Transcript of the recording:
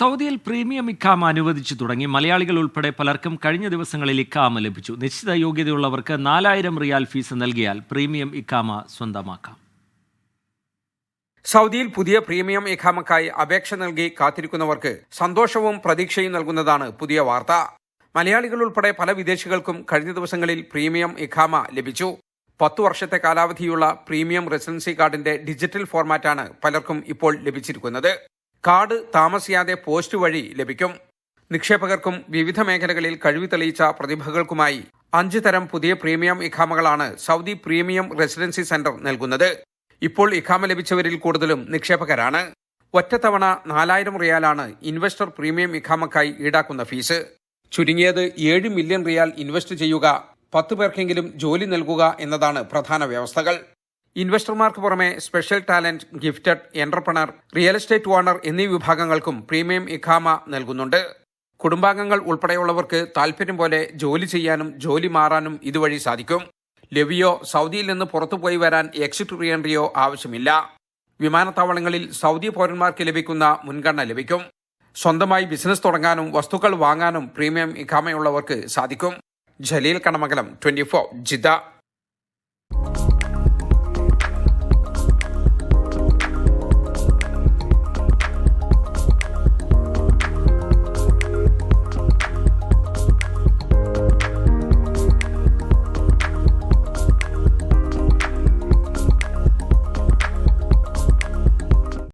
സൗദിയിൽ പ്രീമിയം ഇക്കാമ അനുവദിച്ചു തുടങ്ങി. മലയാളികൾ ഉൾപ്പെടെ പലർക്കും കഴിഞ്ഞ ദിവസങ്ങളിൽ ഇക്കാമ ലഭിച്ചു. നിശ്ചിത യോഗ്യതയുള്ളവർക്ക് നാലായിരം റിയാൽ ഫീസ് നൽകിയാൽ പ്രീമിയം ഇക്കാമ സ്വന്തമാക്കാം. സൗദിയിൽ പുതിയ പ്രീമിയം ഇഖാമക്കായി അപേക്ഷ നൽകി കാത്തിരിക്കുന്നവർക്ക് സന്തോഷവും പ്രതീക്ഷയും നൽകുന്നതാണ് പുതിയ വാർത്ത. മലയാളികൾ ഉൾപ്പെടെ പല വിദേശികൾക്കും കഴിഞ്ഞ ദിവസങ്ങളിൽ പ്രീമിയം ഇഖാമ ലഭിച്ചു. പത്തു വർഷത്തെ കാലാവധിയുള്ള പ്രീമിയം റെസിഡൻസി കാർഡിന്റെ ഡിജിറ്റൽ ഫോർമാറ്റാണ് പലർക്കും ഇപ്പോൾ ലഭിച്ചിരിക്കുന്നത്. കാർഡ് താമസിയാതെ പോസ്റ്റ് വഴി ലഭിക്കും. നിക്ഷേപകർക്കും വിവിധ മേഖലകളിൽ കഴിവ് തെളിയിച്ച പ്രതിഭകൾക്കുമായി അഞ്ച് തരം പുതിയ പ്രീമിയം ഇഖാമകളാണ് സൗദി പ്രീമിയം റെസിഡൻസി സെന്റർ നൽകുന്നത്. ഇപ്പോൾ ഇഖാമ ലഭിച്ചവരിൽ കൂടുതലും നിക്ഷേപകരാണ്. ഒറ്റത്തവണ നാലായിരം റിയാലാണ് ഇൻവെസ്റ്റർ പ്രീമിയം ഇഖാമക്കായി ഈടാക്കുന്ന ഫീസ്. ചുരുങ്ങിയത് ഏഴ് മില്യൺ റിയാൽ ഇൻവെസ്റ്റ് ചെയ്യുക പത്ത് പേർക്കെങ്കിലും ജോലി നൽകുക എന്നതാണ് പ്രധാന വ്യവസ്ഥകൾ. ഇൻവെസ്റ്റർമാർക്ക് പുറമെ special talent gifted entrepreneur real estate owner എന്നീ വിഭാഗങ്ങൾക്കും പ്രീമിയം ഇഖാമ നൽകുന്നുണ്ട്. കുടുംബാംഗങ്ങൾ ഉൾപ്പെടെയുള്ളവർക്ക് താൽപര്യം പോലെ ജോലി ചെയ്യാനും ജോലി മാറാനും ഇതുവഴി സാധിക്കും. ലെവിയോ സൗദിയിൽ നിന്ന് പുറത്തുപോയി വരാൻ എക്സിറ്റ് റിയൻട്രിയോ ആവശ്യമില്ല. വിമാനത്താവളങ്ങളിൽ സൗദി പൗരന്മാർക്ക് ലഭിക്കുന്ന മുൻഗണന ലഭിക്കും. സ്വന്തമായി ബിസിനസ് തുടങ്ങാനും വസ്തുക്കൾ വാങ്ങാനും പ്രീമിയം ഇഖാമയുള്ളവർക്ക് സാധിക്കും. Jaleel Kanamangalam twenty four